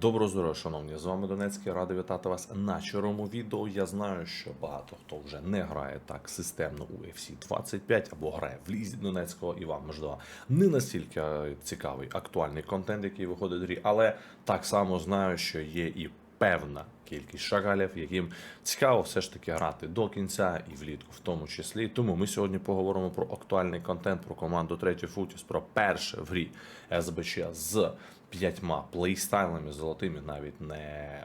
Доброго здоров'я, шановні! З вами Донецький, радий вітати вас на черому відео. Я знаю, що багато хто вже не грає так системно у UFC 25 або грає в лізі Донецького, і вам можливо не настільки цікавий актуальний контент, який виходить в грі, але так само знаю, що є і певна кількість шагалів, яким цікаво все ж таки грати до кінця і влітку, в тому числі. Тому ми сьогодні поговоримо про актуальний контент, про команду третій Футіс, про перше в грі СБЧ з п'ятьма плейстайлами золотими, навіть не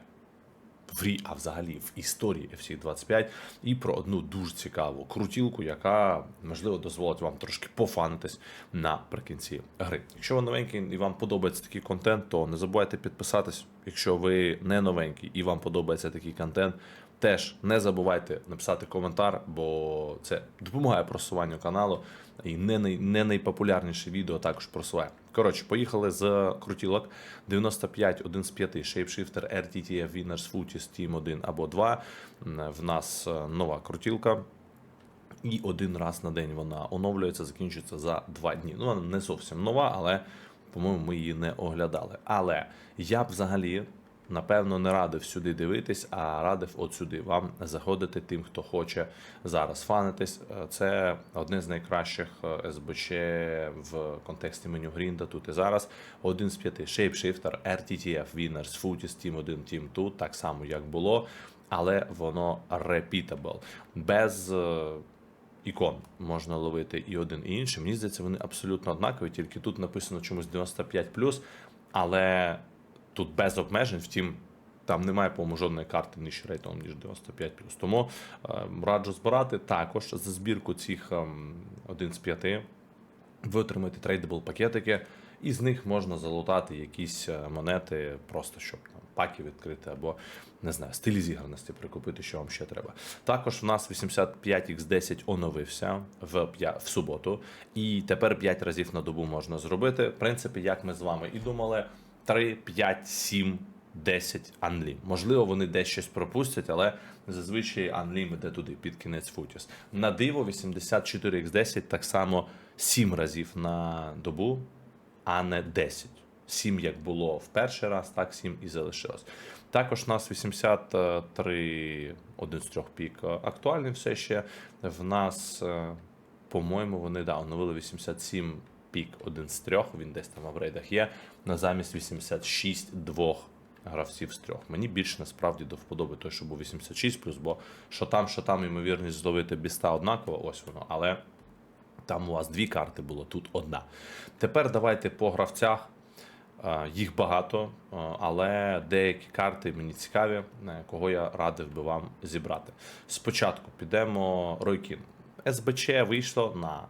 в грі, а взагалі в історії FC 25 і про одну дуже цікаву крутілку, яка можливо дозволить вам трошки пофанитись наприкінці гри. Якщо ви новенький і вам подобається такий контент, то не забувайте підписатись. Якщо ви не новенький і вам подобається такий контент, теж не забувайте написати коментар, бо це допомагає просуванню каналу і не, най, не найпопулярніше відео також просуває. Коротше, поїхали з крутілок 95 1 з 5 Shapeshifter RTTF Winners Footies Team 1 або 2. В нас е, нова крутілка. І один раз на день вона оновлюється, закінчується за два дні. Ну, вона не зовсім нова, але, по-моєму, ми її не оглядали. Але я б взагалі напевно не радив сюди дивитись, а радив от сюди вам заходити тим, хто хоче зараз фанитись. Е, Це одне з найкращих е, СБЧ в контексті меню Грінда тут і зараз. Один з п'яти Shapeshifter, RTTF, Winners, Footies, Team 1, Team 2, так само як було, але воно repeatable. Без е, ікон можна ловити і один, і інший. Мені здається, вони абсолютно однакові, тільки тут написано чомусь 95+, але тут без обмежень, втім. Там немає, по-моєму, жодної карти нижче рейтингом, ніж 95 Тому е, раджу збирати також за збірку цих е, один з п'яти. Ви отримаєте трейдабл пакетики, і з них можна залутати якісь е, монети, просто щоб там паки відкрити, або не знаю, стилі зіграності прикупити, що вам ще треба. Також в нас 85x10 оновився в, в суботу, і тепер 5 разів на добу можна зробити. В принципі, як ми з вами і думали, 3, 5, 7, 10 анлім. Можливо, вони десь щось пропустять, але зазвичай анлім іде туди під кінець футіс. На диво 84x10 так само 7 разів на добу, а не 10. 7 як було в перший раз, так 7 і залишилось. Також у нас 83 один з трьох пік актуальний все ще. В нас, е, по-моєму, вони да, оновили 87 пік один з трьох, він десь там в апгрейдах є, на замість 86 двох гравців з трьох. Мені більше насправді до вподоби той, що був 86 бо що там, що там, ймовірність зловити біста однакова, ось воно. Але там у вас дві карти було, тут одна. Тепер давайте по гравцях. Їх багато, але деякі карти мені цікаві, кого я радив би вам зібрати. Спочатку підемо Ройкін. СБЧ вийшло на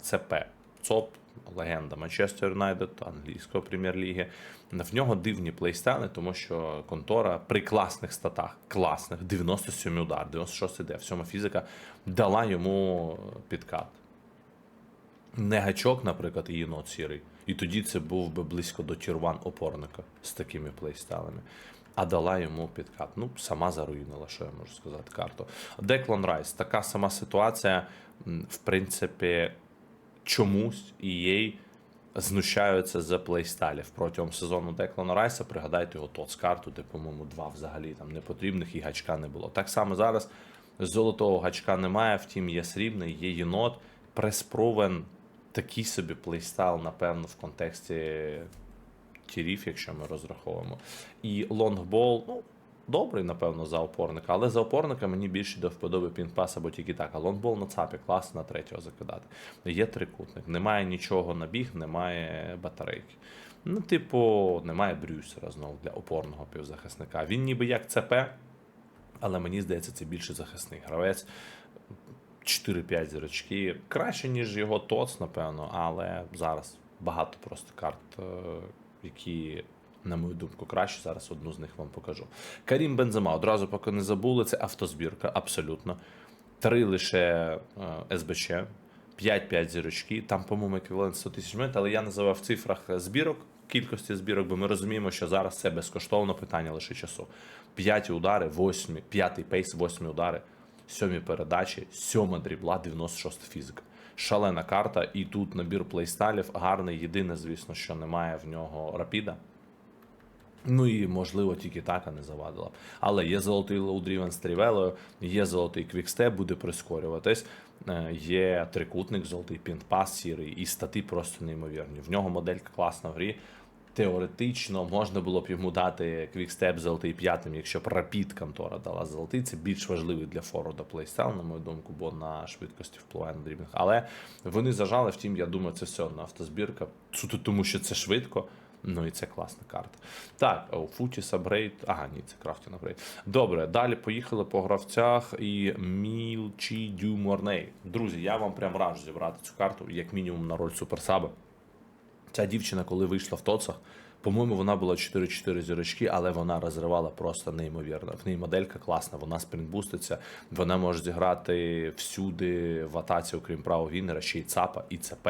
ЦП. ЦОП, легенда Манчестер Юнайтед, англійської прем'єр-ліги. В нього дивні плейстайли, тому що контора при класних статах, класних, 97 удар, 96 іде, всьома фізика дала йому підкат не гачок, наприклад, і єнот сірий. І тоді це був би близько до тірван опорника з такими плейстайлами. А дала йому підкат. Ну, сама заруїнила, що я можу сказати, карту. Деклан Райс, така сама ситуація. В принципі, чомусь EA знущаються з плейстайлів протягом сезону Деклана Райса. Пригадайте його тот з карту, де, по-моєму, два взагалі там непотрібних і гачка не було. Так само зараз золотого гачка немає, втім є срібний, є єнот. Преспровен такий собі плейстайл, напевно, в контексті тірів, якщо ми розраховуємо. І лонгбол, ну, добрий, напевно, за опорника, але за опорника мені більше до вподоби пінпас або тільки так. А лонгбол на цапі класно на третього закидати. Є трикутник, немає нічого на біг, немає батарейки. Ну, типу, немає брюсера знову для опорного півзахисника. Він ніби як ЦП, але мені здається, це більше захисний гравець. 4-5 зірочки. Краще, ніж його ТОЦ, напевно, але зараз багато просто карт, е, які, на мою думку, краще. Зараз одну з них вам покажу. Карім Бензема, одразу поки не забули, це автозбірка, абсолютно. Три лише е, СБЧ, 5-5 зірочки. Там, по-моєму, еквівалент 100 тисяч монет, але я називав в цифрах збірок. Кількості збірок, бо ми розуміємо, що зараз це безкоштовно питання лише часу. П'яті удари, восьмі, п'ятий пейс, восьмі удари сьомі передачі, сьома дрібла, 96 фізика. Шалена карта, і тут набір плейстайлів гарний. Єдине, звісно, що немає в нього рапіда. Ну і можливо тільки така не завадила. Але є золотий лоудрівен з трівелою, є золотий квікстеп, буде прискорюватись. е, Є трикутник, золотий пінтпас сірий, і стати просто неймовірні. В нього моделька класна в грі. Теоретично можна було б йому дати квікстеп золотий п'ятим, якщо б рапід контора дала золотий. Це більш важливий для форварда плейстайл, на мою думку, бо на швидкості впливає на дрібних. Але вони зажали, втім, я думаю, це все одна автозбірка. Тому, що це швидко. Ну і це класна карта. Так, у Футіса Брейд. Ага, ні, це Крафтін Брейд. Добре, далі поїхали по гравцях і Мілчі Дю Морней. Друзі, я вам прям раджу зібрати цю карту, як мінімум на роль суперсаба. Ця дівчина, коли вийшла в тоцах, по-моєму, вона була 4-4 зірочки, але вона розривала просто неймовірно. В неї моделька класна, вона спринтбуститься, вона може зіграти всюди в атаці, окрім правого вінера, ще й ЦАПа, і ЦП.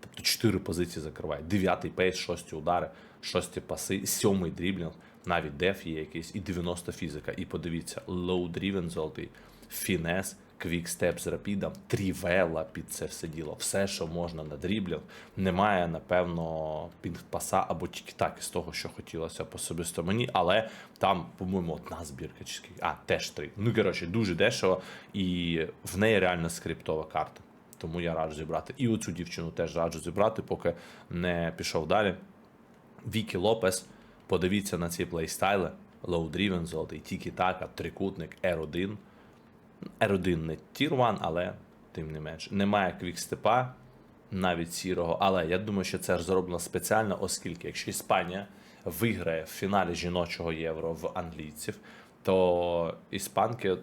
Тобто 4 позиції закриває. Дев'ятий пейс, шості удари, шості паси, сьомий дріблінг, навіть деф є якийсь, і 90 фізика. І подивіться, driven золотий, фінес, квікстеп з рапідом, трівела під це все діло. Все, що можна на дріблінг. Немає, напевно, пінг-паса або тільки так із того, що хотілося б особисто мені, але там, по-моєму, одна збірка чи. А, теж три. Ну, коротше, дуже дешево, і в неї реально скриптова карта. Тому я раджу зібрати. І оцю дівчину теж раджу зібрати, поки не пішов далі. Вікі Лопес. Подивіться на ці плейстайли. Driven, золотий, Тікі Така, трикутник, R1. R1 не Tier 1, але тим не менш. Немає квікстепа, навіть сірого. Але я думаю, що це зроблено спеціально, оскільки якщо Іспанія виграє в фіналі жіночого євро в англійців, то іспанки,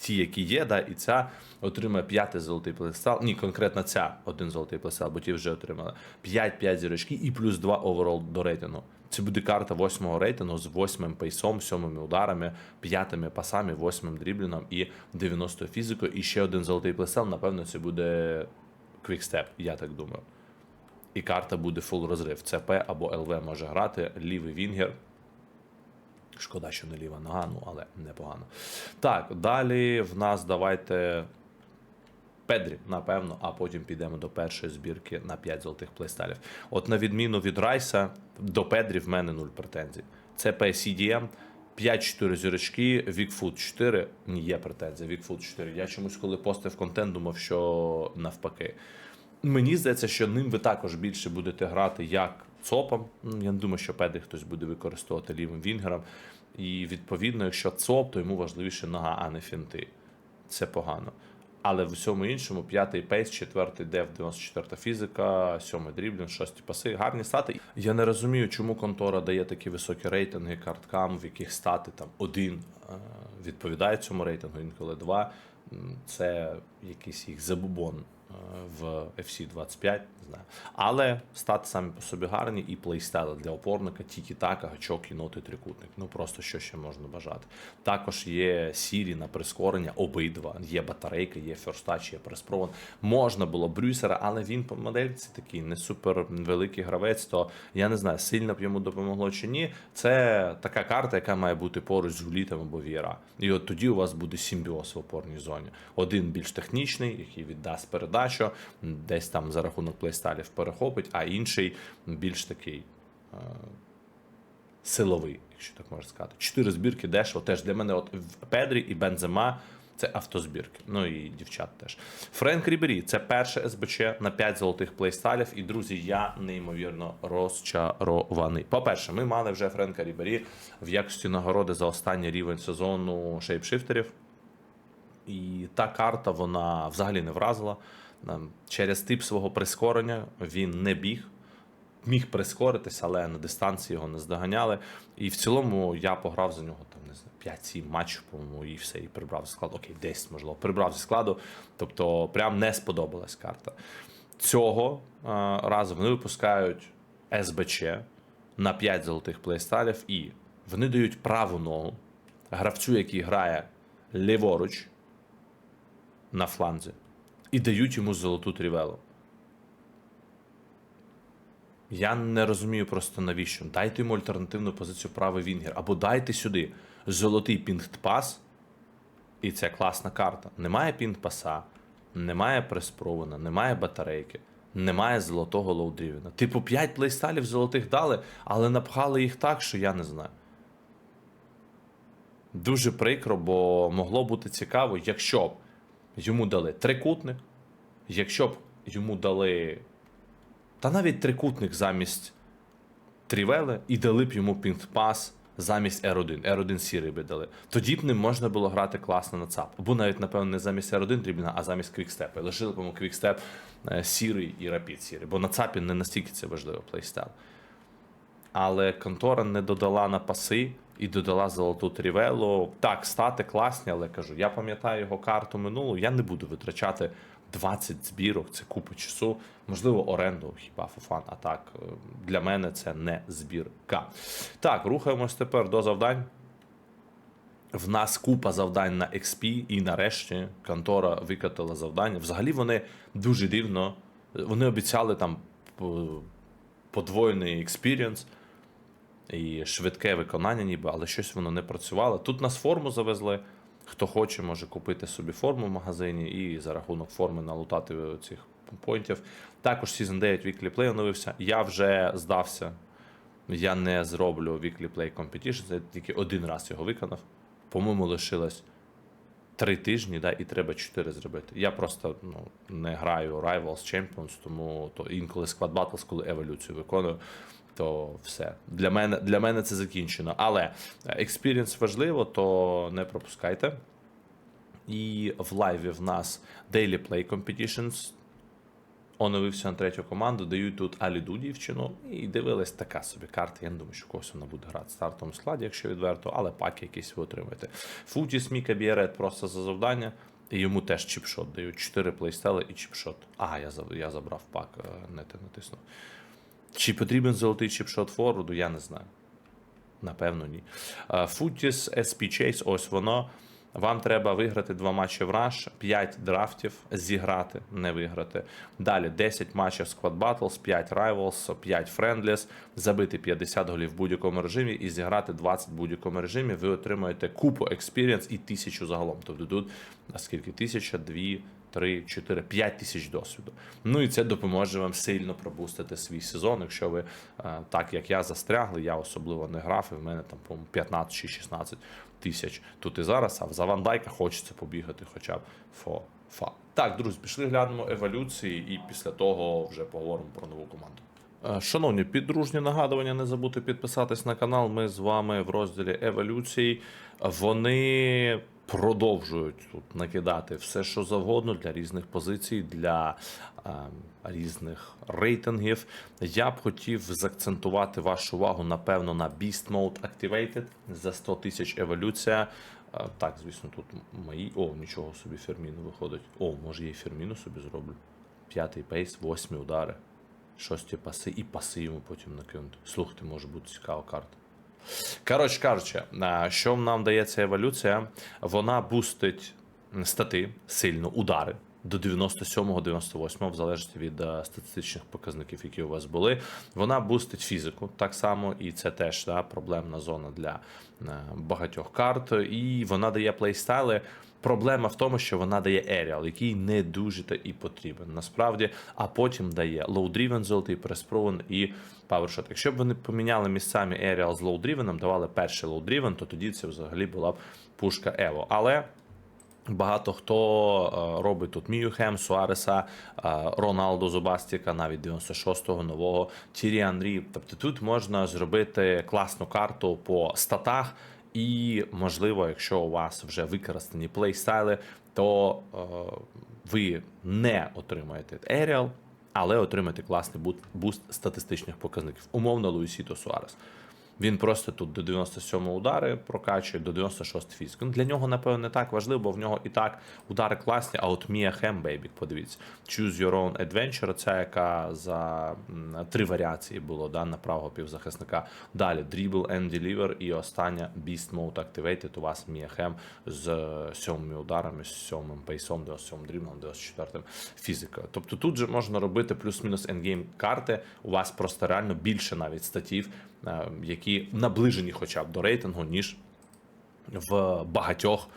ті, які є, да, і ця отримає п'ятий золотий плестал. Ні, конкретно ця один золотий плестал, бо ті вже отримали 5-5 зірочки і плюс 2 оверол до рейтингу. Це буде карта восьмого рейтингу з восьмим пейсом, сьомими ударами, п'ятими пасами, восьмим дрібліном і 90 фізикою. І ще один золотий плестал, напевно, це буде квікстеп, я так думаю. І карта буде фул розрив. ЦП або ЛВ може грати, лівий вінгер. Шкода, що не ліва нога, ну але непогано. Так, далі в нас давайте Педрі, напевно, а потім підемо до першої збірки на 5 золотих плейстайлів. От на відміну від Райса, до Педрі в мене нуль претензій. Це PCDM, 5-4 зірочки, Вікфут 4, ні, є претензія, Вікфут 4. Я чомусь, коли постив контент, думав, що навпаки. Мені здається, що ним ви також більше будете грати як ЦОПом. Ну, Я не думаю, що Педрі хтось буде використовувати лівим вінгером. І відповідно, якщо ЦОП, то йому важливіше нога, а не фінти. Це погано. Але в усьому іншому п'ятий пейс, четвертий дев, 94 фізика, сьомий дріблінг, шості паси, гарні стати. Я не розумію, чому контора дає такі високі рейтинги карткам, в яких стати там один е, відповідає цьому рейтингу, інколи два. Це якийсь їх забубон е, в FC 25, не знаю. Але стати самі по собі гарні і плейстайли для опорника, тільки така, гачок і ноти трикутник. Ну просто що ще можна бажати. Також є сірі на прискорення, обидва. Є батарейка, є ферстач, є преспровод. Можна було Брюсера, але він по модельці такий не супер великий гравець, то я не знаю, сильно б йому допомогло чи ні. Це така карта, яка має бути поруч з Гулітом або Віра. І от тоді у вас буде симбіоз в опорній зоні. Один більш технічний, який віддасть передачу, десь там за рахунок плейстайлів перехопить, а інший більш такий. е, Силовий, якщо так можна сказати. Чотири збірки дешево. Теж для мене от Педрі і Бензема це автозбірки. Ну і дівчат теж. Френк Рібері це перше СБЧ на 5 золотих плейстайлів. І друзі, я неймовірно розчарований. По-перше, ми мали вже Френка Рібері в якості нагороди за останній рівень сезону шейпшифтерів. І та карта вона взагалі не вразила. Через тип свого прискорення він не біг. Міг прискоритись, але на дистанції його не здоганяли. І в цілому я пограв за нього там не знаю 5-7 матчів, по-моєму, і все, і прибрав зі складу. Окей, 10, можливо, прибрав зі складу. Тобто, прям не сподобалась карта. Цього е, разу вони випускають СБЧ на 5 золотих плейстайлів, і вони дають праву ногу гравцю, який грає ліворуч на фланзі, і дають йому золоту трівелу. Я не розумію просто навіщо. Дайте йому альтернативну позицію правий Вінгер. Або дайте сюди золотий пінг-пас, і це класна карта. Немає пінг-паса, немає преспрована, немає батарейки. немає золотого лоудрівена. Типу, 5 плейстайлів золотих дали, але напхали їх так, що я не знаю. Дуже прикро, бо могло бути цікаво, якщо б йому дали трикутник, якщо б йому дали. Та навіть трикутник замість Трівели і дали б йому пінг-пас замість R1. R1 сірий би дали. Тоді б ним можна було грати класно на ЦАП. Або навіть, напевно, не замість R1 дрібна, а замість квікстепа. Лишили б йому квікстеп е, сірий і рапід сірий. Бо на ЦАПі не настільки це важливо плейстайл. Але контора не додала на паси і додала золоту трівелу. Так, стати класні, але кажу, я пам'ятаю його карту минулу, я не буду витрачати 20 збірок, це купа часу. Можливо, оренду, хіба фуфан, а так е, для мене це не збірка. Так, рухаємось тепер до завдань. В нас купа завдань на XP, і нарешті контора викатала завдання. Взагалі вони дуже дивно. Вони обіцяли там подвоєний експірієнс і швидке виконання, ніби, але щось воно не працювало. Тут нас форму завезли. Хто хоче, може купити собі форму в магазині і за рахунок форми налутати цих поінтів. Також Season 9 Weekly Play оновився. Я вже здався. Я не зроблю Weekly Play Competition, я тільки один раз його виконав. По-моєму, лишилось три тижні, да, і треба чотири зробити. Я просто ну, не граю Rivals Champions, тому то інколи Squad Battles, коли еволюцію виконую, то все. Для мене, для мене це закінчено. Але експірієнс важливо, то не пропускайте. І в лайві в нас Daily Play Competitions. Оновився на третю команду, дають тут Аліду дівчину. І дивилась така собі карта. Я не думаю, що когось вона буде грати в стартовому складі, якщо відверто, але паки якісь ви отримаєте. Футіс Міка Біарет просто за завдання. І йому теж чіпшот дають. 4 плейстели і чіпшот. А, я, я забрав пак, е, не те натиснув. Чи потрібен золотий чіпшот форварду, я не знаю. Напевно, ні. Футіс SP Chase, ось воно. Вам треба виграти два матчі в Rush, 5 драфтів зіграти, не виграти. Далі 10 матчів Squad Battles, 5 Rivals, 5 Friendlies, забити 50 голів в будь-якому режимі і зіграти 20 в будь-якому режимі. Ви отримаєте купу експірієнс і тисячу загалом. Тобто тут а скільки? Тисяча, дві, три, чотири, п'ять тисяч досвіду. Ну і це допоможе вам сильно пробустити свій сезон. Якщо ви е, так як я застрягли, я особливо не грав, і в мене там по 15 чи 16 тисяч тут і зараз. А за Вандайка хочеться побігати, хоча б фо фа. Так, друзі, пішли глянемо еволюції, і після того вже поговоримо про нову команду. Е, Шановні, підружні нагадування, не забудьте підписатись на канал. Ми з вами в розділі еволюції. Вони продовжують тут накидати все, що завгодно для різних позицій, для е, різних рейтингів. Я б хотів заакцентувати вашу увагу, напевно, на Beast Mode Activated за 100 тисяч еволюція. Е, Так, звісно, тут мої. О, нічого собі Ферміну виходить. О, може я і Ферміну собі зроблю. П'ятий пейс, восьмі удари. Шості паси і паси йому потім накинути. Слухайте, може бути цікава карта. Коротше кажучи, що нам дає ця еволюція? Вона бустить стати сильно удари. До 97-98, в залежності від статистичних показників, які у вас були. Вона бустить фізику так само, і це теж да, проблемна зона для багатьох карт. І вона дає плейстайли. Проблема в тому, що вона дає Aerial, який не дуже та і потрібен насправді, а потім дає Driven золотий, Press і PowerShot. Якщо б вони поміняли місцями Aerial з Driven, давали перший Driven, то тоді це взагалі була б пушка Evo. Але Багато хто е, робить тут Міюхем, Суареса, е, Роналду Зубастіка, навіть 96-го нового Тірі Анрі. Тобто тут можна зробити класну карту по статах, і можливо, якщо у вас вже використані плейстайли, то е, ви не отримаєте Aerial, але отримаєте класний буст статистичних показників. Умовно Луїсіто Суарес. Він просто тут до 97-го удари прокачує, до 96 фізики. Ну, для нього, напевно, не так важливо, бо в нього і так удари класні, а от Мія Хем, бейбік, подивіться. Choose Your Own Adventure, ця яка за три варіації було да, на правого півзахисника. Далі Dribble and Deliver і остання Beast Mode Activated. У вас Мія Хем з е, сьомими ударами, з сьомим пейсом, 97 дріблом, 94 фізикою. Тобто тут же можна робити плюс-мінус ендгейм карти. У вас просто реально більше навіть статів, які наближені хоча б до рейтингу, ніж в багатьох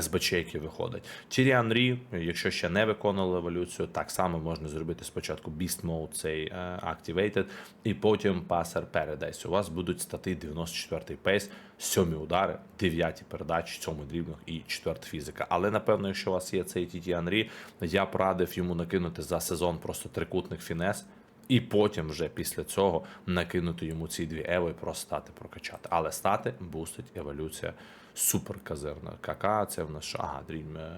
СБЧ, які виходять. Тіріан Рі, якщо ще не виконали еволюцію, так само можна зробити спочатку Beast Mode, цей е, Activated, і потім Passer Paradise. У вас будуть стати 94-й пейс, сьомі удари, дев'яті передачі, сьомий дрібних і четверта фізика. Але напевно, якщо у вас є цей Тітіан Рі, я б радив йому накинути за сезон просто трикутник фінес. І потім вже після цього накинути йому ці дві ево і просто стати прокачати. Але стати бустить еволюція супер казирна. КК, це в нас що? Ага, Dream, е,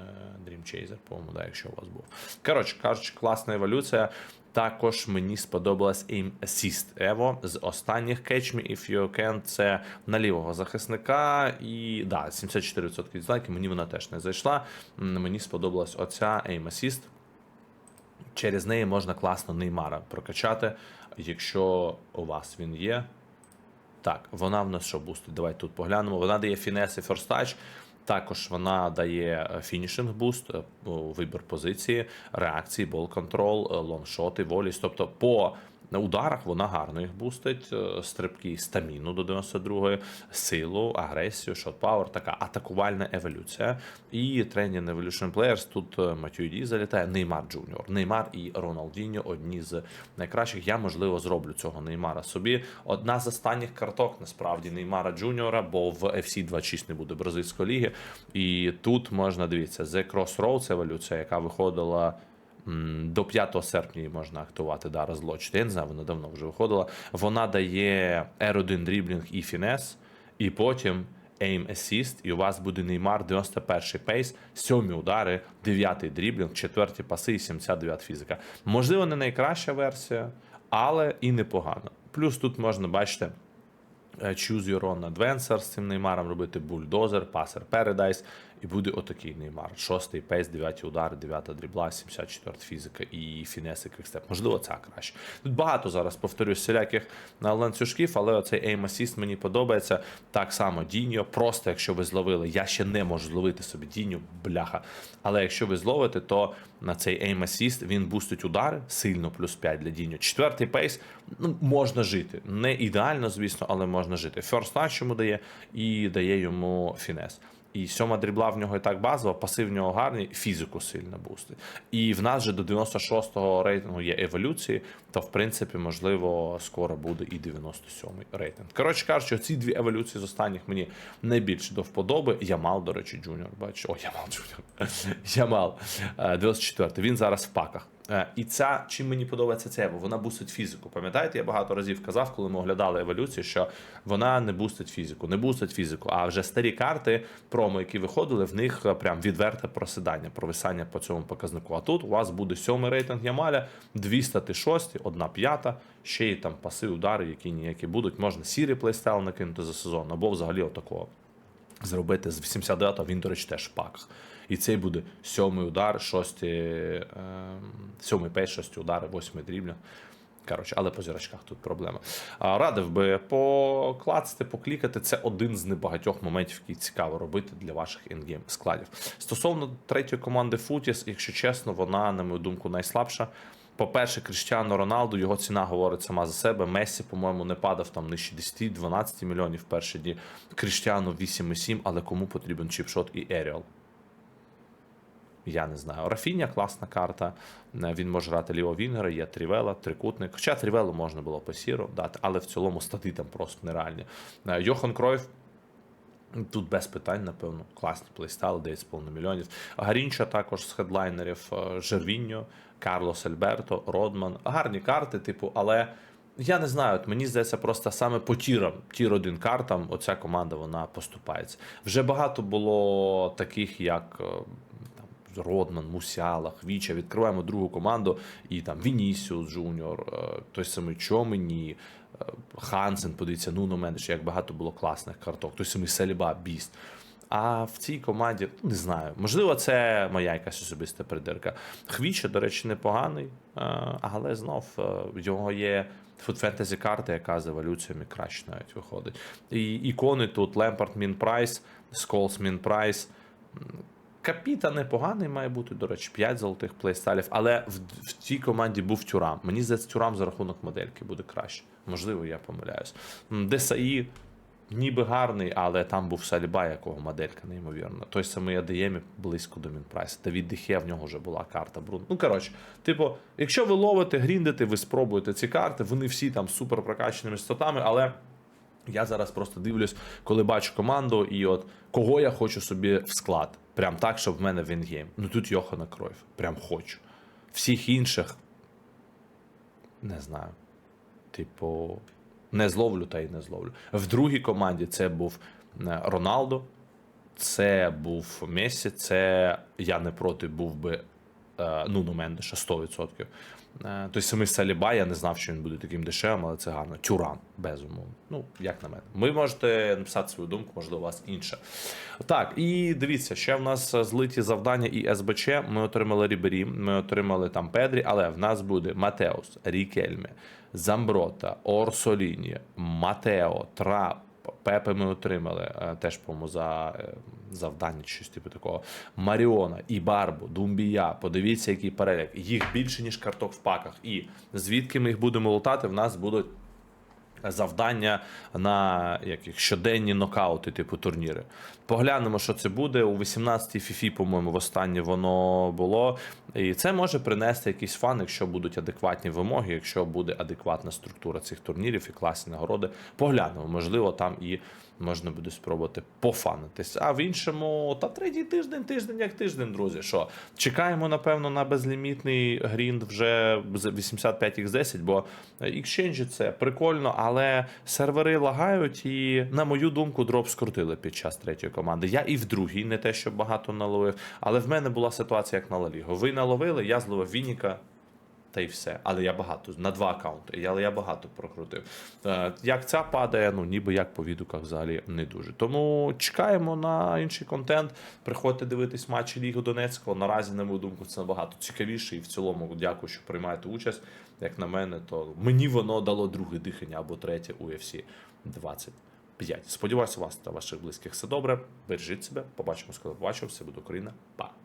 Dream Chaser, по-моєму, да, якщо у вас був. Коротше кажучи, класна еволюція. Також мені сподобалась Aim Assist Evo з останніх Catch Me If You Can. Це на лівого захисника. І да, 74% дизлайків. Мені вона теж не зайшла. Мені сподобалась оця Aim Assist. Через неї можна класно Неймара прокачати, якщо у вас він є. Так, вона в нас що бустить? Давайте тут поглянемо. Вона дає фінес і форстач. Також вона дає е, фінішинг буст, е, ну, вибір позиції, реакції, бол контрол, лоншоти, лонгшоти, воліс. Тобто по ударах вона гарно їх бустить. е, Стрибки, стаміну до 92-ї, силу, агресію, шот-пауер, така атакувальна еволюція. І тренінг Evolution Players тут е, Матюді залітає. Неймар Джуніор. Неймар і Роналдіньо одні з найкращих. Я, можливо, зроблю цього Неймара собі. Одна з останніх карток, насправді, Неймара Джуніора, бо в FC 26 не буде бразильської ліги. І тут можна дивіться, The Crossroads еволюція, яка виходила. До 5 серпня її можна актувати да, розлочити. Я не знаю, вона давно вже виходила. Вона дає R1 дріблінг і фінес, і потім aim assist, і у вас буде Неймар 91 пейс, 7 удари, 9 дріблінг, 4 паси і 79 фізика. Можливо, не найкраща версія, але і непогано. Плюс тут можна бачити. е, Choose Your Own Adventure з цим неймаром робити бульдозер, пасер Paradise, і буде отакий неймар. Шостий пейс, дев'яті удари, дев'ята дрібла, 74 фізика і фінеси квікстеп. Можливо, ця краще. Тут багато зараз повторюсь всіляких ланцюжків, але оцей aim assist мені подобається. Так само Діньо. Просто якщо ви зловили, я ще не можу зловити собі Діньо, бляха. Але якщо ви зловите, то на цей aim assist він бустить удари сильно, плюс 5 для Діньо. Четвертий пейс ну, можна жити. Не ідеально, звісно, але можна жити. First йому дає і дає йому фінес. І сьома дрібла в нього і так базова, паси в нього гарний, фізику сильно бустить. І в нас же до 96-го рейтингу є еволюції, то в принципі, можливо, скоро буде і 97-й рейтинг. Коротше кажучи, ці дві еволюції з останніх мені найбільше до вподоби. Ямал, до речі, джуніор, бачу. О, Ямал джуніор. Ямал, е, 94-й. Він зараз в паках. Е, І ця, чим мені подобається ця ево, вона бустить фізику. Пам'ятаєте, я багато разів казав, коли ми оглядали еволюцію, що вона не бустить фізику, не бустить фізику. А вже старі карти промо, які виходили, в них е, прям відверте просідання, провисання по цьому показнику. А тут у вас буде сьомий рейтинг Ямаля, дві стати шості, одна п'ята, ще й там паси, удари, які ніякі будуть. Можна сірий плейстайл накинути за сезон, або взагалі отакого зробити з 89-го, він, до речі, теж в паках. І цей буде сьомий удар, шості, е, сьомий пейс, шості удари, восьмий дрібля. Коротше, але по зірочках тут проблема. Радив би поклацати, поклікати. Це один з небагатьох моментів, які цікаво робити для ваших інгейм складів. Стосовно третьої команди Футіс, якщо чесно, вона, на мою думку, найслабша. По-перше, Кріштіано Роналду, його ціна говорить сама за себе. Месі, по-моєму, не падав там нижче 10-12 мільйонів в перші дні. Кріштіано 8,7, але кому потрібен чіпшот і Еріал? Я не знаю. Рафіня класна карта. Е, Він може грати лівого Вінгера, є Трівела, трикутник. Хоча Трівелу можна було по сіру дати, але в цілому стати там просто нереальні. Е, Йохан Кройф. Тут без питань, напевно, класні плейстайли, 9,5 мільйонів. Гарінча також з хедлайнерів е, Жервіньо, Карлос Альберто, Родман. Гарні карти, типу, але я не знаю, от мені здається, просто саме по тірам, тір 1 картам, оця команда вона поступається. Вже багато було таких, як. Родман, Мусяла, Хвіча, відкриваємо другу команду, і там Вінісіус Джуніор, е, той самий Чомені, е, Хансен, подивіться, Нуно Мендеш, як багато було класних карток, той самий Селіба, Біст. А в цій команді, ну, не знаю, можливо, це моя якась особиста придирка. Хвіча, до речі, непоганий, е, але знов в нього є фуд фентезі карта, яка з еволюціями краще навіть виходить. І ікони тут Лемпард Мін Прайс, Сколс Мін Прайс. Капіта непоганий має бути, до речі, 5 золотих плейстайлів, але в, в цій команді був Тюрам. Мені здається, Тюрам за рахунок модельки буде краще. Можливо, я помиляюсь. Десаї ніби гарний, але там був Саліба, якого моделька неймовірна. Той самий Адеємі близько до Мінпрайса. Давід Дехе, в нього вже була карта Брун. Ну коротше, типу, якщо ви ловите, гріндите, ви спробуєте ці карти, вони всі там супер прокачаними статами, але. Я зараз просто дивлюсь, коли бачу команду, і от кого я хочу собі в склад. Прям так, щоб в мене в інгейм. Ну тут Йохана Кройф. Прям хочу. Всіх інших не знаю. Типу, не зловлю та й не зловлю. В другій команді це був е, Роналдо, це був Месі, це я не проти був би Нуно Мендеша 100%. Е, Той самий Саліба, я не знав, що він буде таким дешевим, але це гарно. Тюран, безумовно. Ну, як на мене. Ви можете написати свою думку, можливо, у вас інша. Так, і дивіться, ще в нас злиті завдання і СБЧ. Ми отримали Рібері, ми отримали там Педрі, але в нас буде Матеус, Рікельме, Замброта, Орсоліні, Матео, Трап. Пепе ми отримали е, теж, по-моєму, за е, завдання, щось типу такого. Маріона, Ібарбу, Думбія. Подивіться, який перелік. Їх більше, ніж карток в паках. І звідки ми їх будемо лутати, в нас будуть завдання на яких щоденні нокаути, типу турніри. Поглянемо, що це буде. У 18-й фіфі, по-моєму, в останнє воно було. І це може принести якийсь фан, якщо будуть адекватні вимоги, якщо буде адекватна структура цих турнірів і класні нагороди. Поглянемо, можливо, там і можна буде спробувати пофанитись. А в іншому, та третій тиждень, тиждень як тиждень, друзі. Що чекаємо, напевно, на безлімітний грінд вже з 85x10, бо екшенджі це прикольно, але сервери лагають, і, на мою думку, дроп скрутили під час третьої команди. Я і в другій, не те, що багато наловив, але в мене була ситуація як на Лалігу. Ви наловили, я зловив Вініка. Та й все. Але я багато на два аккаунти, але я багато прокрутив. Е, Як ця падає, ну ніби як по відгуках взагалі не дуже. Тому чекаємо на інший контент. Приходьте дивитись матчі Ліги Донецького. Наразі, на мою думку, це набагато цікавіше. І в цілому дякую, що приймаєте участь. Як на мене, то мені воно дало друге дихання або третє у UFC 25. Сподіваюся, вас та ваших близьких все добре. Бережіть себе. Побачимось, коли побачимо. Все буде Україна. Па.